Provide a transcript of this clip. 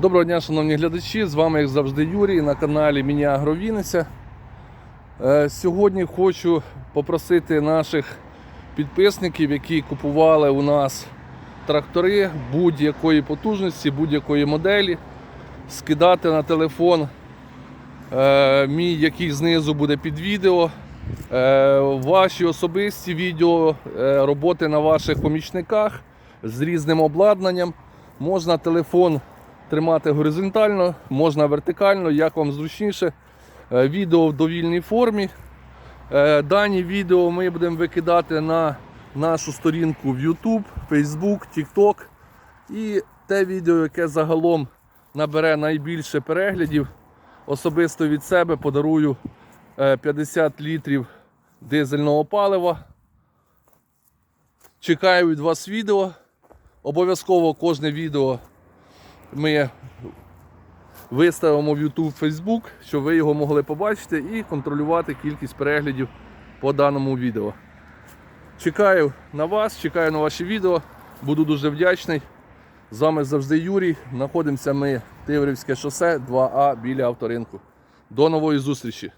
Доброго дня, шановні глядачі! З вами, як завжди, Юрій на каналі Міні Агровінниця. Е, Сьогодні хочу попросити наших підписників, які купували у нас трактори будь-якої потужності, будь-якої моделі, скидати на телефон е, мій, який знизу буде під відео. е, Ваші особисті відео роботи на ваших помічниках з різним обладнанням. Можна телефон тримати горизонтально, можна вертикально, як вам зручніше. Е, Відео в довільній формі. Е, Дані відео ми будемо викидати на нашу сторінку в YouTube, Facebook, TikTok. І те відео, яке загалом набере найбільше переглядів, особисто від себе подарую е, 50 літрів дизельного палива. Чекаю від вас відео. Обов'язково кожне відео ми виставимо в YouTube, Facebook, щоб ви його могли побачити і контролювати кількість переглядів по даному відео. Чекаю на вас, чекаю на ваші відео. Буду дуже вдячний. З вами завжди Юрій. Знаходимося ми Тиврівське шосе 2А біля авторинку. До нової зустрічі!